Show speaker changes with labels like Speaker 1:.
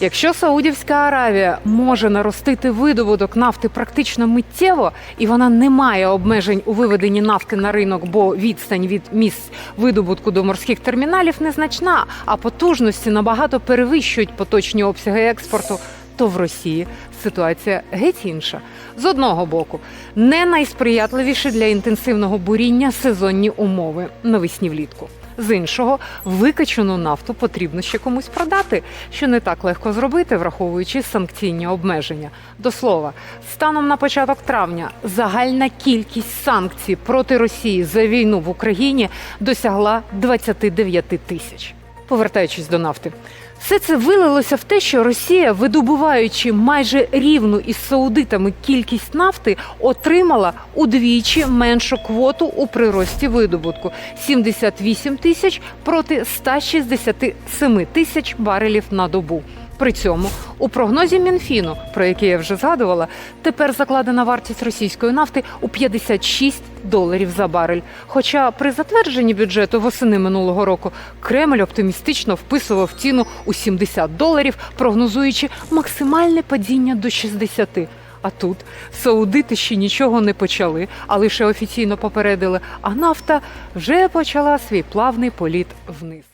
Speaker 1: Якщо Саудівська Аравія може наростити видобуток нафти практично миттєво, і вона не має обмежень у виведенні нафти на ринок, бо відстань від місць видобутку до морських терміналів незначна, а потужності набагато перевищують поточні обсяги експорту, то в Росії ситуація геть інша. З одного боку, не найсприятливіші для інтенсивного буріння сезонні умови навесні влітку. З іншого, викачану нафту потрібно ще комусь продати, що не так легко зробити, враховуючи санкційні обмеження. До слова, станом на початок травня загальна кількість санкцій проти Росії за війну в Україні досягла 29 тисяч. Повертаючись до нафти, все це вилилося в те, що Росія, видобуваючи майже рівну із саудитами кількість нафти, отримала удвічі меншу квоту у прирості видобутку 78 тисяч проти 167 тисяч барелів на добу. При цьому у прогнозі Мінфіну, про який я вже згадувала, тепер закладена вартість російської нафти у 56 доларів за барель. Хоча при затвердженні бюджету восени минулого року Кремль оптимістично вписував ціну у 70 доларів, прогнозуючи максимальне падіння до 60. А тут саудити ще нічого не почали, а лише офіційно попередили. А нафта вже почала свій плавний політ вниз.